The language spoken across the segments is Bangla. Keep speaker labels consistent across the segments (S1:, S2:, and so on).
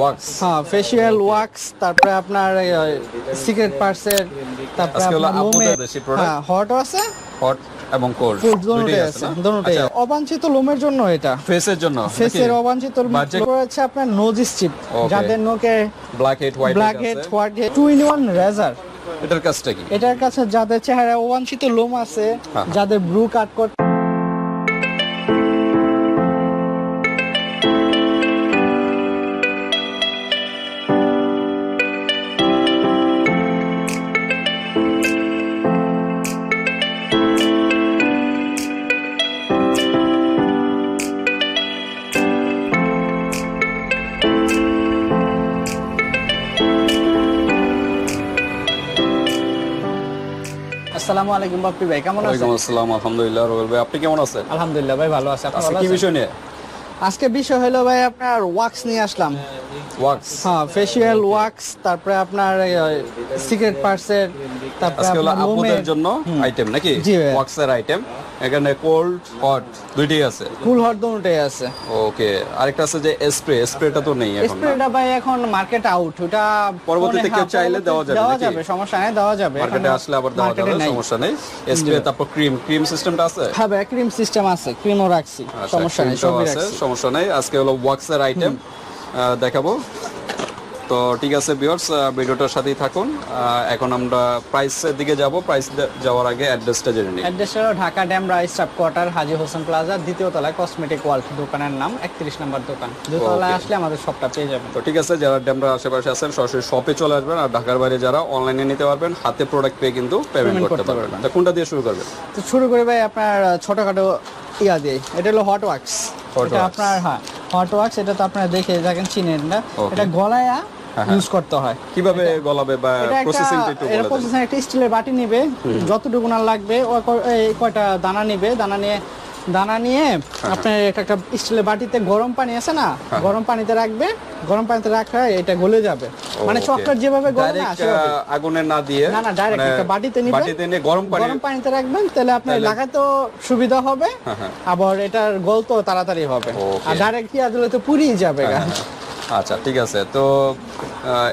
S1: ওয়াক্স
S2: হ্যাঁ ফেসিয়াল ওয়াক্স তারপরে আপনার সিগারেট পার্সের তারপরে আপনার। হ্যাঁ হটও আছে?
S1: হট এবং কোল্ড
S2: দুটোই আছে দুটোই
S1: আচ্ছা
S2: অবাঞ্ছিত লোমের জন্য এটা।
S1: ফেসের জন্য
S2: ফেসের অবাঞ্ছিত লোম হচ্ছে আপনার নোজ স্ট্রিপ যাদের নোকে
S1: black head white
S2: black head white head two in one razor
S1: এটার কি?
S2: এটার কাছে যাদের চেহারা অবাঞ্ছিত লোম আছে
S1: হ্যাঁ।
S2: যাদের ব্রু কাট করতে আসসালামু আলাইকুম বাপ্পি ভাই কেমন আছেন?
S1: ওয়ালাইকুম আসসালাম আলহামদুলিল্লাহ রোবেল ভাই আপনি কেমন আছেন?
S2: আলহামদুলিল্লাহ ভাই ভালো আছি আপনি
S1: কি? বিষয় নিয়ে?
S2: আজকে বিষয় হলো ভাই আপনার ওয়াক্স নিয়ে আসলাম।
S1: ওয়াক্স
S2: হ্যাঁ ফেসিয়াল ওয়াক্স তারপরে আপনার সিক্রেট পার্সের তারপরে আপনার
S1: জন্য আইটেম নাকি? ওয়াক্সের আইটেম এখানে কোল্ড হট দুইটাই আছে?
S2: ফুল হট দুটোই আছে।
S1: ওকে আরেকটা আছে যে স্প্রে স্প্রেটা তো নেই এখন
S2: স্প্রেটা ভাই এখন মার্কেট আউট ওটা
S1: পরবর্তীতে কেউ চাইলে দেওয়া যাবে
S2: দেওয়া যাবে সমস্যা নেই দেওয়া যাবে।
S1: মার্কেটে আসলে আবার দেওয়া যাবে সমস্যা নেই? স্প্রে তারপর ক্রিম ক্রিম সিস্টেমটা আছে?
S2: হ্যাঁ ভাই ক্রিম সিস্টেম আছে ক্রিমও রাখছি
S1: আচ্ছা,
S2: সমস্যা নেই সবই রাখছি।
S1: সমস্যা নেই। আজকে হলো ওয়াক্সের আইটেম দেখাবো। তো ঠিক আছে ভিউয়ার্স ভিডিওটার সাথেই থাকুন। এখন আমরা প্রাইসের দিকে যাব। প্রাইস যাওয়ার আগে অ্যাড্রেসটা জেনে নিই।
S2: অ্যাড্রেস হলো Dhaka dam rice staff quarter Haji Hossain plaza দ্বিতীয় তলায় কসমেটিক ওয়ার্ল্ড দোকানের নাম একত্রিশ নম্বর দোকান। দোতলায় আসলে আমাদের সবটা পেয়ে যাবেন।
S1: তো ঠিক আছে যারা ড্যামরা আশেপাশে আছেন সরাসরি শপে চলে আসবেন আর ঢাকার বাইরে যারা অনলাইনে নিতে পারবেন হাতে প্রোডাক্ট পেয়ে কিন্তু পেমেন্ট করতে পারবেন। তো কোনটা দিয়ে শুরু করবেন?
S2: তো শুরু করে ভাই আপনার ছোটখাটো ইয়া দিয়ে। এটা হলো হট ওয়াক্স
S1: Hot
S2: এটা আপনার হ্যাঁ হট ওয়াক্স এটা তো আপনারা দেখে থাকেন চিনেন না। এটা গলায় ইউজ করতে হয়।
S1: কীভাবে গলাবে বা প্রসেসিংটা একটু বলে
S2: প্রসেসিং একটা স্টিলের বাটি নিবে যতটুকু না লাগবে কয়টা দানা নিবে দানা নিয়ে দানা নিয়ে
S1: হ্যাঁ,
S2: আপনার একটা একটা স্টিলের বাটিতে গরম পানি আছে না? গরম পানিতে রাখবে। গরম পানিতে রাখা এটা গলে যাবে। মানে. চকলেট যেভাবে গলে না
S1: আগুনে না দিয়ে
S2: না না ডাইরেক্ট
S1: মানে
S2: একটা বাটিতে নিবেন।
S1: বাটিতে নিয়ে গরম পানি
S2: গরম পানিতে রাখবেন তাহলে
S1: আপনি
S2: লাগাতেও সুবিধা হবে।
S1: হ্যাঁ, হ্যাঁ।
S2: আবার এটার গলতো তাড়াতাড়ি হবে। আর ডাইরেক্ট কি দিলে তো পুড়িয়ে যাবে।
S1: আচ্ছা ঠিক আছে। তো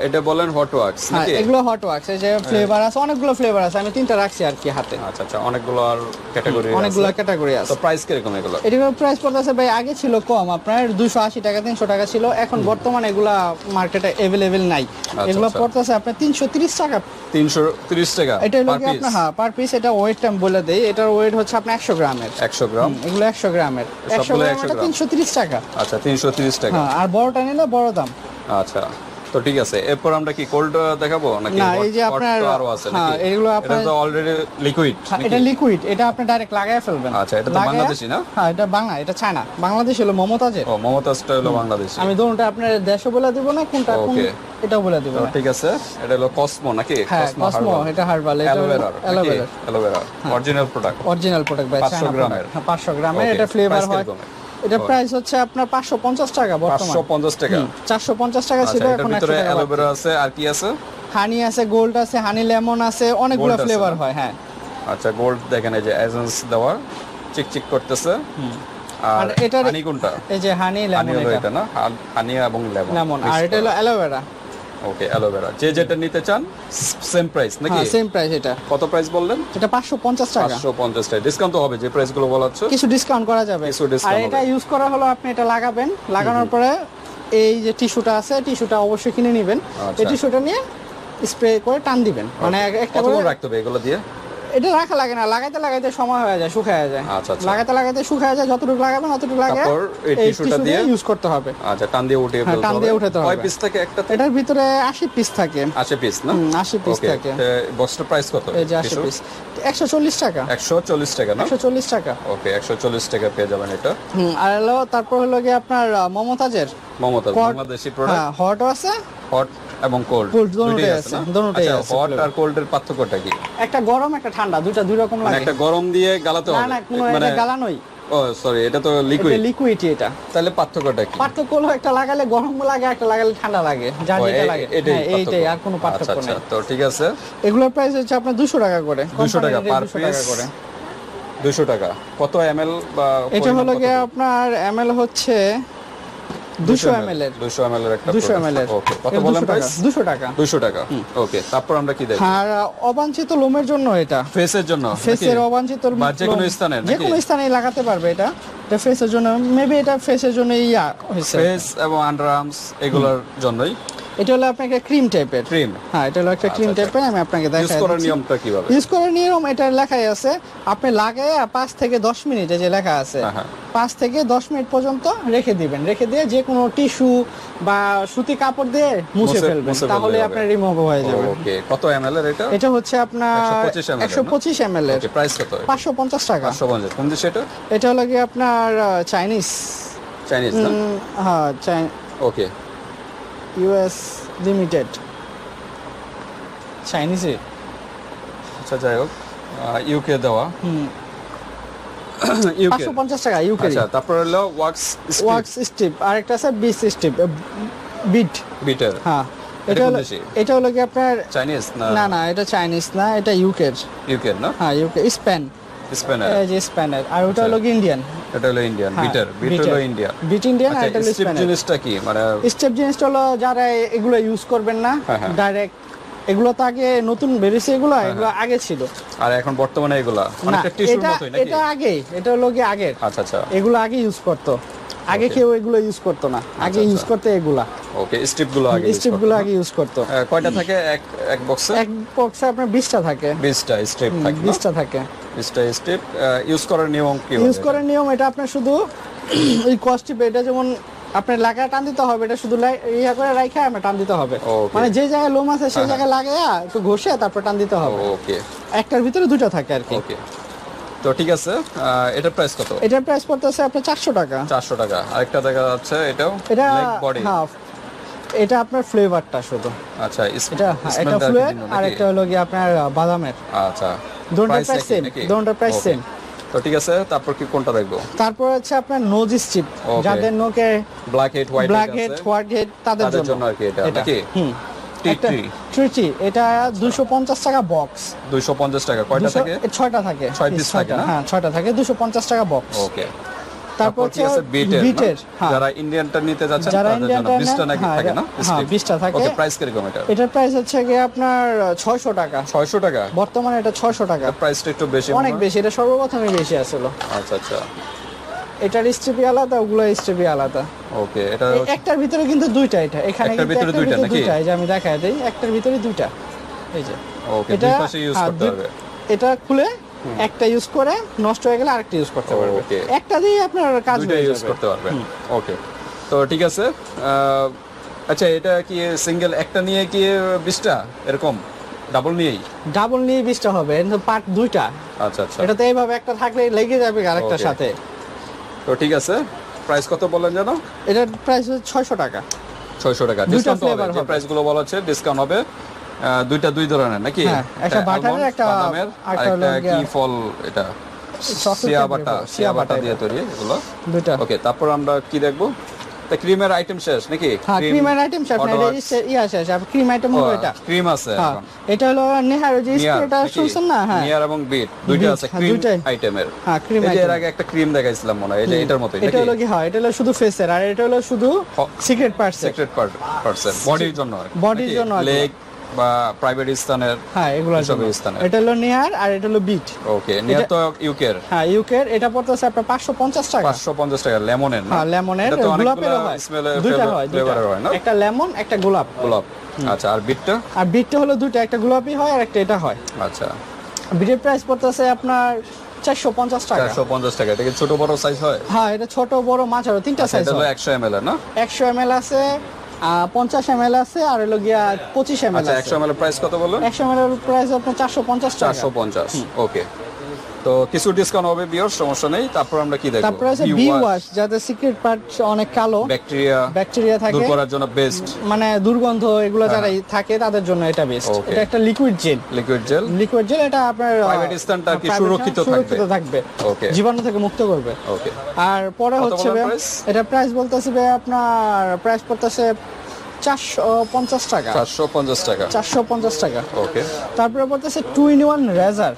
S1: এটা বলেন হট ওয়াক্স
S2: হ্যাঁ
S1: নাকি?
S2: এগুলো হট ওয়াক্স এই যে ফ্লেভার আছে অনেকগুলো ফ্লেভার আছে আমি তিনটা রাখছি আর কি হাতে।
S1: আচ্ছা আচ্ছা অনেকগুলো আর ক্যাটাগরি
S2: অনেকগুলো ক্যাটাগরি আছে
S1: তো প্রাইস কীরকম এগুলো
S2: এটার প্রাইস পড়তেছে ভাই আগে ছিল কম আপনার দুশো আশি টাকা তিনশো টাকা ছিল এখন বর্তমানে এগুলা মার্কেটে অ্যাভেলেবেল নাই। এগুলো
S1: আচ্ছা।
S2: পড়তেছে আপনার তিনশো তিরিশ টাকা।
S1: তিনশো তিরিশ টাকা
S2: এটা হলো আপনার হ্যাঁ পার পিস এটা ওয়েট আমি বলে দেই এটার ওয়েট হচ্ছে আপনার একশো গ্রামের।
S1: একশো গ্রাম?
S2: এগুলো একশো গ্রামের। একশো
S1: সবগুলো
S2: গ্রাম
S1: 100
S2: এটা
S1: গ্রাম।
S2: তিনশো তিরিশ টাকা।
S1: আচ্ছা তিনশো তিরিশ টাকা।
S2: হ্যাঁ আর বড়টা নিলে বড় দাম।
S1: আচ্ছা। তো ঠিক আছে এরপর আমরা কি কোল্ড দেখাবো নাকি
S2: না, এই যে আপনার- হ্যাঁ, এগুলো
S1: এটা
S2: আপনার-
S1: তো অলরেডি লিকুইড
S2: হ্যাঁ, এটা লিকুইড এটা আপনি ডাইরেক্ট লাগায় ফেলবেন।
S1: আচ্ছা, এটা তো বাংলাদেশি না?
S2: হ্যাঁ এটা বাংলা এটা চায়না। বাংলাদেশ হলো মমতাজের।
S1: ও মমতাজটা হলো বাংলাদেশি।
S2: আমি ধরুনটা আপনার দেশও বলে দিব না কোনটা কোন. এটাও বলে দিব
S1: ঠিক আছে এটা হলো কসমো নাকি?
S2: হ্যাঁ কসমো এটা হার্বাল এটা
S1: aloe vera
S2: aloe vera
S1: aloe vera original product
S2: original product ভাই
S1: 500 গ্রামের।
S2: হ্যাঁ 500 গ্রামের এটা ফ্লেভার হয়? এটা প্রাইস হচ্ছে আপনার 550 টাকা বর্তমানে।
S1: পাঁচশো পঞ্চাশ টাকা।
S2: 450 টাকা ছিল
S1: আচ্ছা
S2: এখন 100
S1: ভিতরে
S2: টাকা
S1: অ্যালোভেরা আছে আর কি আছে?
S2: হানি আছে গোল্ড আছে হানি লেমন আছে অনেকগুলো ফ্লেভার হয় হ্যাঁ।
S1: আচ্ছা গোল্ড দেখেন এই যে এজেন্স দেওয়া চিকচিক করতেছে। আর
S2: এটা
S1: হানি কোনটা?
S2: এই যে হানি লেমন এটা।
S1: না? হানি এবং লেমন।
S2: লেমন আর এটা হলো অ্যালোভেরা।
S1: ওকে অ্যালোভেরা যে যেটা নিতে চান সেম প্রাইস নাকি?
S2: হ্যাঁ সেম প্রাইস এটা।
S1: কত প্রাইস বললেন?
S2: এটা 550 টাকা।
S1: পাঁচশো পঞ্চাশ টাকা। ডিসকাউন্ট তো হবে যে প্রাইসগুলো বলা হচ্ছে
S2: কিছু ডিসকাউন্ট করা যাবে।
S1: কিছু ডিসকাউন্ট
S2: আর এটা ইউজ করা হলো আপনি এটা লাগাবেন। লাগানোর পরে এই যে টিস্যুটা আছে টিস্যুটা অবশ্যই কিনে নেবেন।
S1: আচ্ছা।
S2: এই টিস্যুটা নিয়ে স্প্রে করে টান দিবেন। মানে একটা করে
S1: রাখতে হবে এগুলো দিয়ে?
S2: এটা রাখা লাগে না লাগাইতে লাগাইতে সময় হয়ে যায় শুকায় যায়।
S1: আচ্ছা, আচ্ছা।
S2: লাগাইতে লাগাইতে শুকায় যায় যতটুকু লাগাবেন অতটুকু লাগে
S1: এই টিস্যুটা দিয়ে
S2: ইউজ করতে হবে।
S1: আচ্ছা টান দিয়ে উঠিয়ে
S2: হ্যাঁ,
S1: ফেলতে
S2: টান দিয়ে উঠাতে
S1: কয় পিস থাকে একটা
S2: এটার ভিতরে আশি পিস থাকে।
S1: আশি পিস না?
S2: 80 piece
S1: ওকে
S2: থাকে।
S1: বক্সটার প্রাইস কত?
S2: এই যে আশি পিস একশো চল্লিশ টাকা।
S1: একশো চল্লিশ টাকা না?
S2: একশো চল্লিশ টাকা।
S1: ওকে একশো চল্লিশ টাকা পেয়ে যাবেন এটা।
S2: হুম আর হলো তারপর হলো গিয়ে আপনার মমতাজের
S1: মমতাজ বাংলাদেশি প্রোডাক্ট
S2: হ্যাঁ হটও আছে।
S1: হট এবং কোল্ড
S2: Cold দুটোই আছে, দুটোই আছে
S1: হট আর কোল্ড এর পার্থক্যটা কি?
S2: একটা গরম একটা ঠান্ডা দুইটা দুই রকম
S1: মানে
S2: লাগে।
S1: একটা গরম দিয়ে গালাতে হবে।
S2: না কোনো
S1: মানে
S2: এটা গালানোই।
S1: ও সরি এটা তো লিকুইড
S2: এটা
S1: লিকুইড
S2: এটা।
S1: তাহলে পার্থক্যটা কি?
S2: পার্থক্য হলো একটা লাগালে গরম লাগে একটা লাগালে ঠান্ডা লাগে।
S1: ও,
S2: যেটা লাগে।
S1: এটাই
S2: হ্যাঁ এইটাই আর কোনো পার্থক্য
S1: আচ্ছা,
S2: নেই।
S1: আচ্ছা, তো ঠিক আছে।
S2: এগুলোর প্রাইস হচ্ছে আপনার দুশো টাকা করে।
S1: 200 টাকা
S2: Company
S1: per
S2: rate 200 টাকা করে।
S1: কত এম এল বা
S2: এটা হলো? গিয়ে আপনার এমএল হচ্ছে দুশো ml এর।
S1: দুশো এম এর একটা
S2: এর।
S1: ওকে কত
S2: 200 টাকা।
S1: প্রাইস
S2: দুশো টাকা।
S1: দুশো ওকে তারপর আমরা কি দেখব?
S2: আর অবাঞ্ছিত লোমের জন্য এটা।
S1: ফেসের জন্য?
S2: ফেসের? অবাঞ্ছিত
S1: যে কোনো স্থানে
S2: যে কোনো স্থানে লাগাতে পারবে এটা। এটা ফেসের জন্য মেবি এটা ফেসের জন্য ইয়া হয়েছে।
S1: ফেস এবং আন্ডার আর্মস এগুলোর জন্যই।
S2: এটা হলো আপনাকে ক্রিম টাইপের
S1: ক্রিম
S2: হ্যাঁ এটা হলো একটা ক্রিম
S1: আচ্ছা,
S2: টাইপের আমি আপনাকে
S1: ইউজ করার নিয়মটা কীভাবে?
S2: ইউজ করার নিয়ম এটা লেখাই আছে। আপনি লাগায় পাঁচ থেকে দশ মিনিটে যে লেখা আছে
S1: হ্যাঁ, হ্যাঁ।
S2: পাঁচ থেকে দশ মিনিট পর্যন্ত রেখে দিবেন। রেখে দিয়ে যে কোনো টিস্যু বা সুতি কাপড় দিয়ে মুছে ফেলবেন তাহলে আপনার রিমুভ হয়ে যাবে।
S1: ওকে কত এম এল এর এটা?
S2: এটা হচ্ছে আপনার
S1: 125 ml
S2: একশো পঁচিশ এম এর
S1: প্রাইস কত
S2: পাঁচশো পঞ্চাশ টাকা।
S1: পাঁচশো পঞ্চাশ। কোন দেশে এটা?
S2: এটা হলো কি আপনার চাইনিজ
S1: চাইনিজ
S2: হ্যাঁ
S1: ওকে।
S2: US limited. চাইনিজে
S1: আচ্ছা যাই হোক ইউকে দেওয়া।
S2: পাঁচশো পঞ্চাশ টাকা ইউকে
S1: আচ্ছা তারপর হলো ওয়াক্স
S2: ওয়াক্স স্টিপ আর একটা আছে বিস স্টিপ বিট
S1: বিটার
S2: হ্যাঁ।
S1: এটা
S2: হলো? এটা হলো কি আপনার
S1: চাইনিজ না?
S2: না এটা চাইনিজ না এটা ইউকের
S1: ইউকে না?
S2: হ্যাঁ ইউকে স্পেন
S1: স্পেনার
S2: এই যে স্প্যানার আর ওটা হলো ইন্ডিয়ান
S1: এটা হলো ইন্ডিয়ান
S2: হ্যাঁ,
S1: বিটার বিট হলো ইন্ডিয়া
S2: বিট ইন্ডিয়ান আর এটা
S1: আচ্ছা
S2: হলো
S1: স্টেপ জিনিসটা কি? মানে
S2: স্টেপ জিনিসটা হলো যারা এগুলো ইউজ করবেন না
S1: হ্যাঁ, হ্যাঁ।
S2: ডাইরেক্ট এগুলো তো আগে নতুন বেরিয়েছে এগুলো এগুলো আগে ছিল।
S1: আর এখন বর্তমানে এগুলা? অনেকটা টিস্যুর
S2: এটা
S1: মতোই নাকি?
S2: এটা আগে এটা হলো কি আগের।
S1: আচ্ছা আচ্ছা।
S2: এগুলো আগে ইউজ করতো। আগে কেউ এগুলো ইউজ করতো না। আগে ইউজ
S1: আচ্ছা।
S2: করতে এগুলা।
S1: ওকে স্ট্রিপগুলো আগে স্ট্রিপগুলো
S2: আগে ইউজ করতো।
S1: কয়টা থাকে? এক এক বক্সে
S2: এক বক্সে আপনার বিশটা থাকে।
S1: 20টা স্ট্রিপ থাকে না?
S2: বিশটা থাকে।
S1: 20টা স্ট্রিপ ইউজ করার নিয়ম কি
S2: ইউজ করার নিয়ম এটা আপনার শুধু ওই কস্টিপে এটা যেমন আপনার লাগা টান দিতে হবে এটা শুধু লাই- ইয়া করে রাখা আমরা টান দিতে হবে। মানে যে জায়গায় লোম আছে সেই
S1: হ্যাঁ,
S2: জায়গায় লাগাইয়া একটু ঘষে তারপর টান দিতে হবে।
S1: ওকে
S2: একটার ভিতরে দুটো থাকে আর কি।
S1: ওকে তো ঠিক আছে এটার প্রাইস কত?
S2: এটার প্রাইস পড়তেছে আপনার চারশো টাকা।
S1: চারশো টাকা। আরেকটা দেখা যাচ্ছে এটাও
S2: এটা
S1: বডি
S2: হ্যাঁ এটা আপনার ফ্লেভারটা শুধু।
S1: আচ্ছা
S2: এটা এটা ফ্লেভার আর একটা হলো কি আপনার বাদামের।
S1: আচ্ছা Price
S2: প্রাইস সেম? দুটোটার প্রাইস সেম
S1: তো ঠিক আছে তারপর কি কোনটা দেখব?
S2: তারপর হচ্ছে আপনার নোজ স্ট্রিপ যাদের নোকে
S1: black head white
S2: black head white head তাদের জন্য।
S1: আর কি এটা
S2: এটা
S1: নাকি?
S2: হুম। একটা ট্রিটি এটা টাকা বক্স।
S1: 250 টাকা। কয়টা থাকে?
S2: ছয়টা থাকে।
S1: ছয় piece থাকে
S2: হ্যাঁ ছয়টা থাকে দুশো পঞ্চাশ টাকা বক্স।
S1: ওকে।
S2: তারপর
S1: তারপর কি আছে?
S2: হচ্ছে
S1: বিটের
S2: বিটের
S1: যারা ইন্ডিয়ানটা নিতে যাচ্ছেন
S2: যারা ইন্ডিয়ানটা
S1: 20টা নাকি থাকে না?
S2: হ্যাঁ, 20টা থাকে।
S1: ওকে প্রাইস কীরকম এটা?
S2: এটার প্রাইস হচ্ছে গিয়ে আপনার ছয়শো টাকা।
S1: 600 টাকা?
S2: বর্তমানে এটা ছয়শো টাকা।
S1: প্রাইসটা একটু বেশি
S2: অনেক বেশি এটা সর্বপ্রথমে বেশি আসলো।
S1: আচ্ছা আচ্ছা।
S2: এটার স্ট্রিপি আলাদা ওগুলো স্ট্রিপি আলাদা।
S1: ওকে এটা
S2: একটার ভিতরে কিন্তু দুইটা এটা। এখানে
S1: একটার ভিতরে দুইটা নাকি?
S2: দুইটা এই যে আমি দেখাই দিই একটার ভিতরে দুইটা। এই যে।
S1: ওকে দুই পাশে ইউজ
S2: হ্যাঁ,
S1: করতে হবে।
S2: এটা খুলে একটা ইউজ করে নষ্ট হয়ে গেলে আরেকটা ইউজ করতে পারবে. একটা দিয়ে আপনার কাজ হয়ে
S1: ইউজ করতে পারবেন ওকে তো ঠিক আছে আচ্ছা এটা কি সিঙ্গেল একটা নিয়ে কি 20টা এরকম? ডাবল নিয়েই?
S2: ডাবল নিয়ে বিশটা হবে কিন্তু পার্ট দুইটা।
S1: আচ্ছা আচ্ছা।
S2: এটাতে এইভাবে একটা থাকলে লেগে যাবে আরেকটার সাথে।
S1: তো ঠিক আছে প্রাইস কত বলেন জানো
S2: এটার প্রাইস হচ্ছে ছয়শো টাকা।
S1: ছয়শো টাকা। ডিসকাউন্ট হবে যে প্রাইসগুলো প্রাইসগুলো বলা হচ্ছে ডিসকাউন্ট হবে। দুইটা দুই ধরনের নাকি?
S2: হ্যাঁ, একটা বাটারের, একটা-
S1: বাদামের আর
S2: একটা
S1: কি ফল এটা? সিয়া বাটা
S2: সিয়া
S1: বাটা দিয়ে তৈরি এগুলো।
S2: দুইটা।
S1: ওকে তারপর আমরা কি দেখব? তা ক্রিমের আইটেম শেষ নাকি?
S2: হ্যাঁ ক্রিমের আইটেম শেষ না এটা ইয়ে আছে ক্রিম আইটেম হলো এটা।
S1: ক্রিম আছে
S2: হ্যাঁ এটা হলো নেহার যে স্প্রেটা শুনছেন না? হ্যাঁ।
S1: নিয়ার এবং বিট দুইটা আছে
S2: হ্যাঁ,
S1: ক্রিম আইটেমের
S2: হ্যাঁ ক্রিম
S1: আইটেম এর আগে একটা ক্রিম দেখাইছিলাম মনে হয় এটা এটার মতোই
S2: এটা হলো কি হ্যাঁ এটা হলো শুধু ফেসের আর এটা হলো শুধু secret parts
S1: secret part percent বডির জন্য
S2: Body র জন্য আর
S1: লেগ বা প্রাইভেট স্থানের
S2: হ্যাঁ জন্য
S1: স্থানে।
S2: এটা হলো নেহার আর এটা হলো বিট।
S1: ওকে নিয়ার তো ইউকের?
S2: হ্যাঁ ইউকের। এটা পড়তেছে আপনার পাঁচশো পঞ্চাশ টাকা।
S1: পাঁচশো পঞ্চাশ টাকা লেমনের না?
S2: হ্যাঁ লেমনের।
S1: এটা অনেকগুলা
S2: হয়। দুইটা হয়
S1: হয় না?
S2: একটা লেমন একটা গোলাপ।
S1: গোলাপ। আচ্ছা আর বিটটা?
S2: আর বিটটা হলো দুইটা একটা গোলাপি হয় আর একটা এটা হয়।
S1: আচ্ছা।
S2: বিটের প্রাইস পড়তেছে আপনার চারশো পঞ্চাশ টাকা।
S1: চারশো পঞ্চাশ টাকা এটা ছোট বড় সাইজ হয়?
S2: হ্যাঁ এটা ছোট বড় মাছ আরও তিনটা
S1: আচ্ছা,
S2: সাইজ
S1: এটা হলো
S2: হয়।
S1: একশো এম না?
S2: একশো এম এল আছে পঞ্চাশ এম এল আছে আর হলো গিয়া পঁচিশ এম এল
S1: আচ্ছা
S2: আছে।
S1: একশো এম এল প্রাইস কত বলো
S2: একশো এম এল প্রাইস আপনার চারশো পঞ্চাশ
S1: চারশো পঞ্চাশ ওকে তো কিছু ডিসকাউন্ট হবে বিয়র সমস্যা নেই। তারপর আমরা কি দেখব?
S2: তারপরে আছে বি ওয়াশ যাদের সিক্রেট পার্ট অনেক কালো
S1: ব্যাকটেরিয়া
S2: ব্যাকটেরিয়া
S1: দূর
S2: থাকে
S1: করার জন্য বেস্ট
S2: মানে দুর্গন্ধ এগুলো যারা থাকে তাদের জন্য এটা বেস্ট এটা একটা liquid gel
S1: liquid gel
S2: liquid gel এটা আপনার
S1: Private স্থানটা কি সুরক্ষিত
S2: স্থান সুরক্ষিত
S1: থাকবে।
S2: থাকবে।
S1: Okay.
S2: জীবাণু থেকে মুক্ত করবে।
S1: ওকে
S2: আর পরে হচ্ছে এটা প্রাইস বলতেছে আপনার প্রাইস পড়তেছে চারশো পঞ্চাশ টাকা।
S1: চারশো পঞ্চাশ টাকা।
S2: চারশো পঞ্চাশ টাকা।
S1: ওকে
S2: তারপরে বলতেছে টু ইন ওয়ান রেজার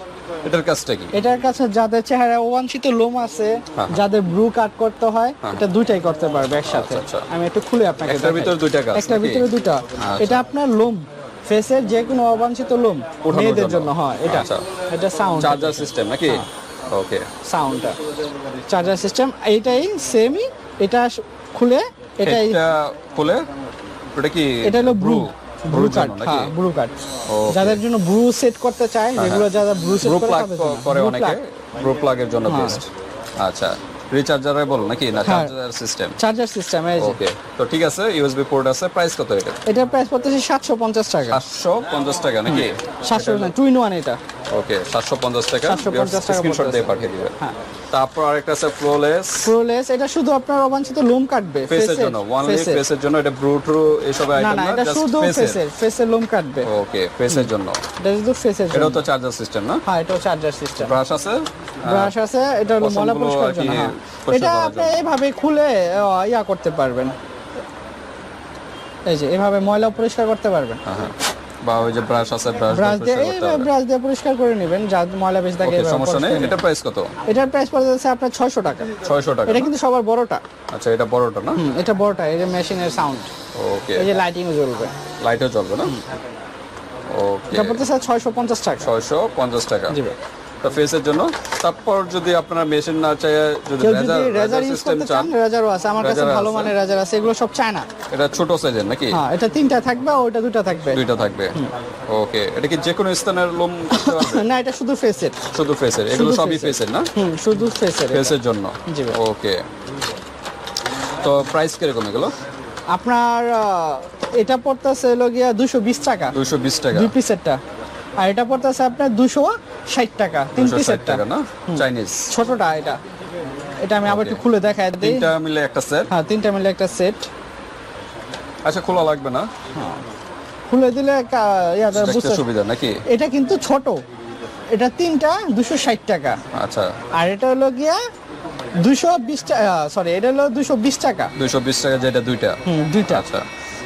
S1: এটার কাজটা কি
S2: এটার কাছে যাদের চেহারা অবাঞ্ছিত লোম আছে
S1: হ্যাঁ।
S2: যাদের ব্রু কাট করতে হয় এটা দুইটাই করতে পারবে একসাথে
S1: আচ্ছা, আচ্ছা।
S2: আমি একটু খুলে আপনাকে
S1: একটার। ভিতরে দুইটা কাজ
S2: একটার ভিতরে দুইটা
S1: আচ্ছা।
S2: এটা আপনার লোম ফেসের যে কোনো অবাঞ্ছিত লোম মেয়েদের
S1: জন্য।
S2: হয় এটা। এটা সাউন্ড
S1: চার্জার সিস্টেম নাকি
S2: হ্যাঁ।
S1: ওকে
S2: সাউন্ডটা চার্জার সিস্টেম এইটাই সেমই এটা খুলে এটাই
S1: এটা খুলে ওটা কি
S2: এটা হলো ব্রু ব্রু
S1: কার্ড
S2: হ্যাঁ ব্লু
S1: কার্ড
S2: যাদের জন্য ব্লু সেট করতে চায় যেগুলো যারা ব্লু সেট করে
S1: অনেকে? ব্লু প্লাগের জন্য
S2: হ্যাঁ।
S1: বেস্ট আচ্ছা রিচার্জারেবল নাকি? না
S2: হ্যাঁ।
S1: চার্জার সিস্টেম
S2: চার্জার সিস্টেম এই
S1: ওকে তো ঠিক আছে ইউএসবি পোর্ট আছে প্রাইস কত এটা?
S2: এটার প্রাইস পড়তেছে সাতশো পঞ্চাশ টাকা।
S1: সাতশো পঞ্চাশ টাকা নাকি?
S2: সাতশো টু ইন ওয়ান এটা।
S1: ওকে সাতশো পঞ্চাশ টাকা।
S2: 750 টাকা
S1: স্ক্রিনশট দিয়ে পাঠিয়ে দিবে।
S2: হ্যাঁ।
S1: তারপর আরেকটা আছে ফ্লোলেস
S2: প্রোলেস এটা শুধু আপনার অবাঞ্ছিত লোম কাটবে।
S1: ফেসের জন্য ওয়ানলি। ফেসের জন্য এটা এসব আইটেম
S2: না এটা শুধু
S1: ফেসের
S2: ফেসের লোম কাটবে।
S1: ওকে ফেসের জন্য।
S2: এটা শুধু ফেসের জন্য।
S1: এটাও তো চার্জার সিস্টেম না?
S2: হ্যাঁ এটাও চার্জার সিস্টেম
S1: ব্রাশ আছে?
S2: ব্রাশ আছে এটা হলো ময়লা পরিষ্কার জন্য হ্যাঁ। এটা আপনি এইভাবে খুলে ইয়া করতে পারবেন। এই যে এভাবে ময়লা পরিষ্কার করতে পারবেন।
S1: হ্যাঁ, হ্যাঁ। বা ওই যে ব্রাশ আছে ব্রাশ
S2: দিয়ে ব্রাশ দিয়ে পরিষ্কার করে নেবেন যা ময়লা বেশি থাকে
S1: সমস্যা নেই। এটা প্রাইস কত?
S2: এটার প্রাইস পড়ে যাচ্ছে আপনার ছয়শো টাকা।
S1: ছয়শো টাকা।
S2: এটা কিন্তু সবার বড়টা।
S1: আচ্ছা এটা বড়টা না?
S2: এটা বড়টা এই যে মেশিনের সাউন্ড
S1: ওকে
S2: এই যে লাইটিং জ্বলবে।
S1: লাইটও জ্বলবে না? ওকে
S2: এটা পড়তেছে ছয়শো পঞ্চাশ টাকা।
S1: ছয়শো পঞ্চাশ টাকা।
S2: জি ভাই।
S1: তো ফেসের জন্য। তারপর যদি আপনারা মেশিন না যদি রেজার
S2: রেজার ইউজ
S1: সিস্টেম
S2: করতে
S1: চান
S2: রেজারও আছে আমার কাছে ভালো মানের রেজার আছে এগুলো সব চায়না।
S1: এটা ছোট সাইজের নাকি?
S2: হ্যাঁ এটা তিনটা থাকবে আর ওইটা দুটা থাকবে।
S1: দুইটা থাকবে। ওকে এটা কি যে কোনো স্থানের লোম
S2: না এটা শুধু ফেসের
S1: শুধু ফেসের এগুলো সবই ফেসের না?
S2: হুম শুধু ফেসের
S1: ফেসের জন্য?
S2: জি
S1: ওকে তো প্রাইস কীরকম এগুলো?
S2: আপনার এটা পড়তেছে হলো গিয়া দুশো বিশ টাকা।
S1: দুইশো বিশ টাকা।
S2: দুই পিসেরটা আর এটা পড়তেছে আপনার দুশো ষাট টাকা তিন
S1: দুশো ষাট টাকা না? চাইনিজ
S2: ছোটটা এটা। এটা আমি আবার একটু খুলে দেখাই দিই।
S1: তিনটা মিলে একটা সেট
S2: হ্যাঁ তিনটা মিলে একটা সেট
S1: আচ্ছা খোলা লাগবে না?
S2: খুলে দিলে কা- বুঝতে
S1: সুবিধা নাকি?
S2: এটা কিন্তু ছোট। এটা তিনটা দুশো ষাট টাকা।
S1: আচ্ছা।
S2: আর এটা হলো গিয়া দুশো বিশ টাকা সরি এটা হলো দুশো বিশ টাকা।
S1: দুইশো বিশ টাকা যেটা দুইটা।
S2: হুম দুইটা।
S1: আচ্ছা।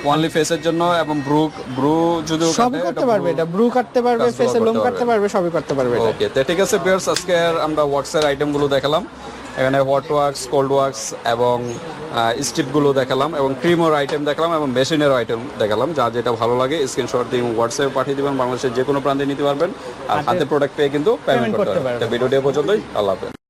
S1: ওয়ানলি ফেসের জন্য এবং ব্রু ব্রু যদি
S2: সবই করতে পারবে এটা ব্রু কাটতে পারবে
S1: কাজগুলো
S2: ফেসে লোম কাটতে পারবে সবই করতে পারবে
S1: ওকে তো ঠিক আছে বিয়ার্স আজকে আমরা ওয়াক্সের আইটেমগুলো দেখালাম। এখানে হট ওয়াক্স কোল্ড ওয়াক্স এবং স্টিপগুলো দেখালাম এবং ক্রিমর আইটেম দেখালাম এবং মেশিনের আইটেম দেখালাম। যা যেটা ভালো লাগে স্ক্রিনশট দিয়ে হোয়াটসঅ্যাপে পাঠিয়ে দিবেন বাংলাদেশের যে কোনো প্রান্তে নিতে পারবেন। আর হাতে প্রোডাক্ট পেয়ে কিন্তু পেমেন্ট করতে পারবেন। ভিডিওটি পর্যন্তই আল্লাহ হাফেজ।